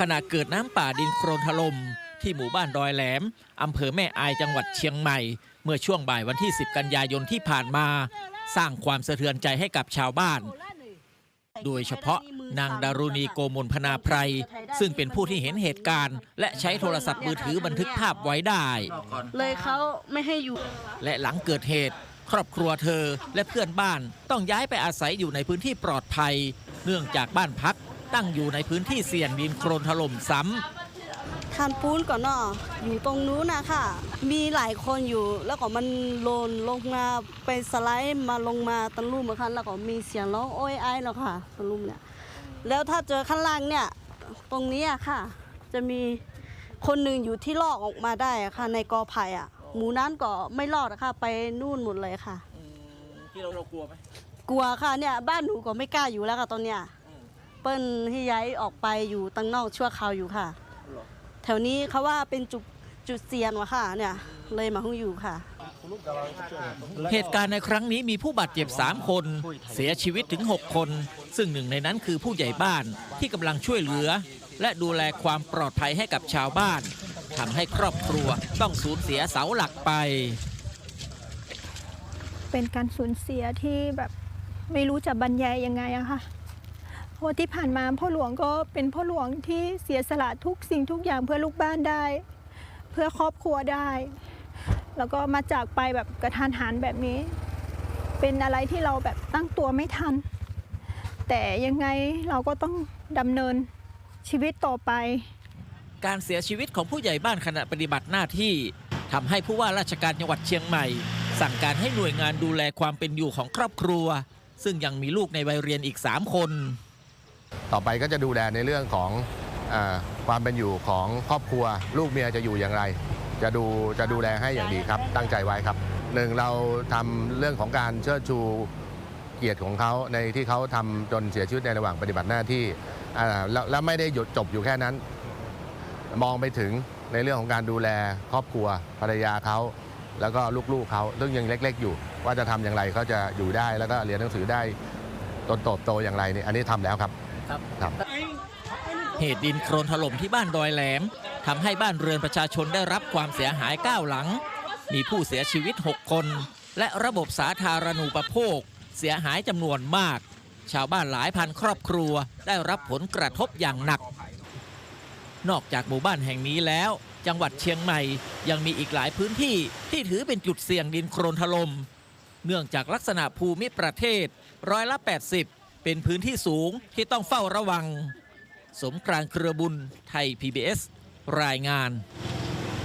ขณะเกิดน้ำป่าดินโครนถล่มที่หมู่บ้านดอยแหลม อำเภอแม่อายจังหวัดเชียงใหม่ เมื่อช่วงบ่ายวันที่ 10 กันยายนที่ผ่านมา สร้างความสะเทือนใจให้กับชาวบ้าน โดยเฉพาะนางดารุณีโกมลพนาไพรซึ่งเป็นผู้ที่เห็นเหตุการณ์ และใช้โทรศัพท์มือถือบันทึกภาพไว้ได้ เลยเขาไม่ให้อยู่ และหลังเกิดเหตุ ครอบครัวเธอและเพื่อนบ้านต้องย้ายไปอาศัยอยู่ในพื้นที่ปลอดภัย เนื่องจากบ้านพัก ตั้งอยู่ในพื้นที่เสี่ยงดินโครนถล่มซ้ำคันปูนก่อนเนาะอยู่ตรงนู้นนะค่ะ มีหลายคนอยู่แล้วก็มันโลนลงมาไปสไลด์มาลงมาตะลุ่มอะค่ะแล้วก็มีเสียงร้องโอ้ยไอ้แล้วค่ะตะลุ่มเนี่ยแล้วถ้าเจอข้างล่างเนี่ยตรงนี้อะค่ะ จะมีคนหนึ่งอยู่ที่ลอกออกมาได้อะค่ะ ในกอไผ่อะหมูนั้นก็ไม่รอดอะค่ะ ไปนู่นหมดเลยค่ะที่เราเรากลัวไหมกลัวค่ะเนี่ยบ้านหนูก็ไม่กล้าอยู่แล้วค่ะตอนเนี้ย เปิ้ลให้ย้ายออกไปอยู่ตั้งนอกชั่วคราวอยู่ค่ะ แถวนี้เขาว่าเป็นจุดจุดเซียนวะค่ะ เนี่ย เลยมาหุ้งอยู่ค่ะ เหตุการณ์ในครั้งนี้มีผู้บาดเจ็บ 3 คน เสียชีวิตถึง 6 คน ซึ่งหนึ่งในนั้นคือผู้ใหญ่บ้านที่กำลังช่วยเหลือ และดูแลความปลอดภัยให้กับชาวบ้านทำให้ครอบครัวต้องสูญเสียเสาหลักไป เป็นการสูญเสียที่แบบไม่รู้จะบรรยายยังไงอะค่ะเพ ราะที่ผ่านมาพ่อหลวงก็เป็นพ่อหลวงที่เสียสละทุกสิ่งทุกอย่างเพื่อลูกบ้านได้ เพื่อครอบครัวได้ แล้วก็มาจากไปแบบกระทันหันแบบนี้ เป็นอะไรที่เราแบบตั้งตัวไม่ทัน แต่ยังไงเราก็ต้องดำเนินชีวิตต่อไป การเสียชีวิตของผู้ใหญ่บ้านขณะปฏิบัติหน้าที่ทำให้ผู้ว่าราชการจังหวัดเชียงใหม่ สั่งการให้หน่วยงานดูแลความเป็นอยู่ของครอบครัว ซึ่งยังมีลูกในวัยเรียนอีก 3 คน ต่อไปก็จะดูแลในเรื่องของอาความเป็นอยู่ของครอบครัว ลูกเมียจะอยู่อย่างไร จะดูจะดูแลให้อย่างดีครับ ตั้งใจไว้ครับหนึ่งเราทำเรื่องของการเชิดชูเกียรติของเขาในที่เขาทำจนเสียชีวิตในระหว่างปฏิบัติหน้าที่อ่าแล้วแล้วไม่ได้หยุดจบอยู่แค่นั้น มองไปถึงในเรื่องของการดูแลครอบครัวภรรยาเขาแล้วก็ลูกๆเขาซึ่งยังเล็ก ๆ อยู่ ว่าจะทำอย่างไรเขาจะอยู่ได้แล้วก็เรียนหนังสือได้จนโตโตอย่างไรเนี่ยอันนี้ทำแล้วครับ ครับ เหตุดินโครนถล่มที่บ้านดอยแหลมทำให้บ้านเรือนประชาชนได้รับความเสียหาย 9 หลัง มีผู้เสียชีวิต 6 คน และระบบสาธารณูปโภค เสียหายจำนวนมาก ชาวบ้านหลายพันครอบครัวได้รับผลกระทบอย่างหนัก นอกจากหมู่บ้านแห่งนี้แล้ว จังหวัดเชียงใหม่ยังมีอีกหลายพื้นที่ที่ถือเป็นจุดเสี่ยงดินโครนถล่มเนื่องจากลักษณะภูมิประเทศร้อยละ 80 เป็นพื้นที่สูงที่ต้องเฝ้าระวัง สมกรานเครือบุญไทย PBS รายงาน